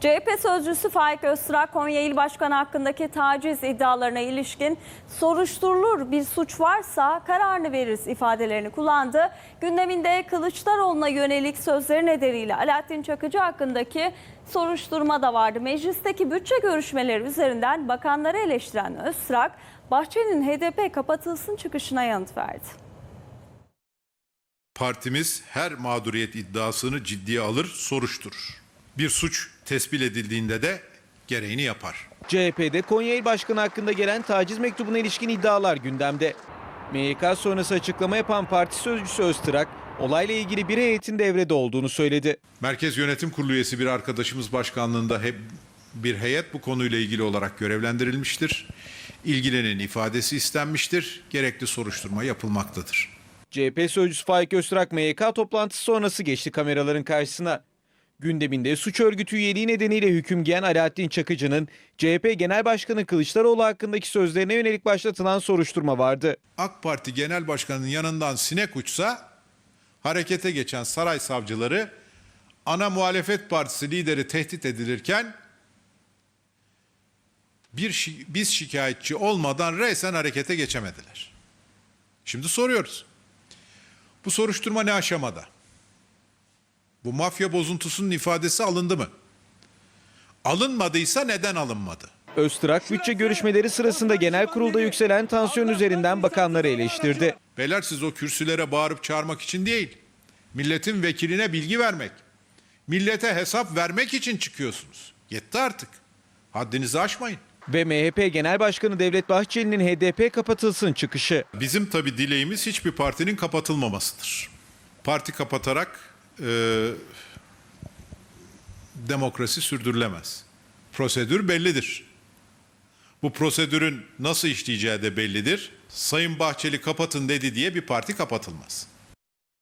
CHP sözcüsü Faik Öztürk Konya İl Başkanı hakkındaki taciz iddialarına ilişkin soruşturulur bir suç varsa kararını veririz ifadelerini kullandı. Gündeminde Kılıçdaroğlu'na yönelik sözleri nedeniyle Alaaddin Çakıcı hakkındaki soruşturma da vardı. Meclisteki bütçe görüşmeleri üzerinden bakanları eleştiren Öztürk, Bahçeli'nin HDP kapatılsın çıkışına yanıt verdi. Partimiz her mağduriyet iddiasını ciddiye alır, soruşturur. Bir suç tespit edildiğinde de gereğini yapar. CHP'de Konya İl Başkanı hakkında gelen taciz mektubuna ilişkin iddialar gündemde. MYK sonrası açıklama yapan parti sözcüsü Öztürk, olayla ilgili bir heyetin devrede olduğunu söyledi. Merkez Yönetim Kurulu üyesi bir arkadaşımız başkanlığında hep bir heyet bu konuyla ilgili olarak görevlendirilmiştir. İlgilenin ifadesi istenmiştir. Gerekli soruşturma yapılmaktadır. CHP sözcüsü Faik Öztürk MYK toplantısı sonrası geçti kameraların karşısına. Gündeminde suç örgütü üyeliği nedeniyle hüküm giyen Alaaddin Çakıcı'nın CHP Genel Başkanı Kılıçdaroğlu hakkındaki sözlerine yönelik başlatılan soruşturma vardı. AK Parti Genel Başkanı'nın yanından sinek uçsa harekete geçen saray savcıları ana muhalefet partisi lideri tehdit edilirken bir biz şikayetçi olmadan resen harekete geçemediler. Şimdi soruyoruz. Bu soruşturma ne aşamada? Bu mafya bozuntusunun ifadesi alındı mı? Alınmadıysa neden alınmadı? Öztürk bütçe görüşmeleri sırasında genel kurulda yükselen tansiyon üzerinden bakanları eleştirdi. Beyler siz o kürsülere bağırıp çağırmak için değil, milletin vekiline bilgi vermek, millete hesap vermek için çıkıyorsunuz. Yetti artık. Haddinizi aşmayın. Ve MHP Genel Başkanı Devlet Bahçeli'nin HDP kapatılsın çıkışı. Bizim tabii dileğimiz hiçbir partinin kapatılmamasıdır. Parti kapatarak e, demokrasi sürdürülemez. Prosedür bellidir. Bu prosedürün nasıl işleyeceği de bellidir. Sayın Bahçeli kapatın dedi diye bir parti kapatılmaz.